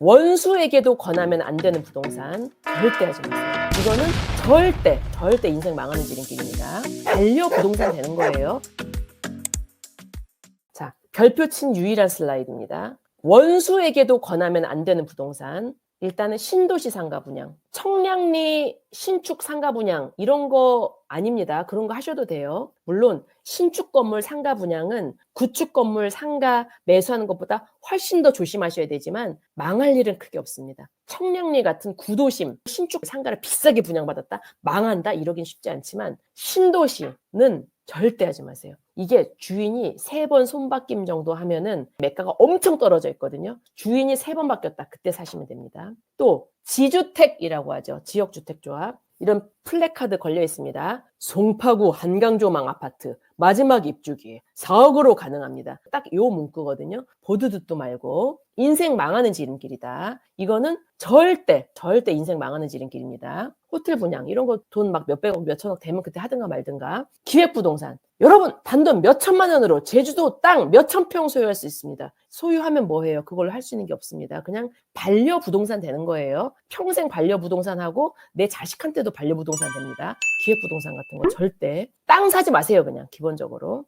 원수에게도 권하면 안 되는 부동산 절대 하지 마세요. 이거는 절대 절대 인생 망하는 지름길입니다. 반려 부동산 되는 거예요. 자, 별표친 유일한 슬라이드입니다. 원수에게도 권하면 안 되는 부동산. 일단은 신도시 상가 분양, 청량리 신축 상가 분양 이런 거 아닙니다. 그런 거 하셔도 돼요. 물론 신축 건물 상가 분양은 구축 건물 상가 매수하는 것보다 훨씬 더 조심하셔야 되지만 망할 일은 크게 없습니다. 청량리 같은 구도심 신축 상가를 비싸게 분양받았다 망한다 이러긴 쉽지 않지만 신도시는 절대 하지 마세요. 이게 주인이 세 번 손바뀜 정도 하면은 매가가 엄청 떨어져 있거든요. 주인이 세 번 바뀌었다. 그때 사시면 됩니다. 또 지주택이라고 하죠. 지역주택조합. 이런 플래카드 걸려 있습니다. 송파구 한강조망 아파트 마지막 입주기 4억으로 가능합니다. 딱 요 문구거든요. 보드 듣도 말고 인생 망하는 지름길이다. 이거는 절대 절대 인생 망하는 지름길입니다. 호텔 분양 이런 거 돈 막 몇백억 몇천억 되면 그때 하든가 말든가. 기획부동산 여러분 단돈 몇 천만 원으로 제주도 땅 몇천 평 소유할 수 있습니다. 소유하면 뭐해요? 그걸 할 수 있는 게 없습니다. 그냥 반려 부동산 되는 거예요. 평생 반려 부동산 하고 내 자식한테도 반려 부동산 됩니다. 기획 부동산 같은 거 절대 땅 사지 마세요. 그냥 기본적으로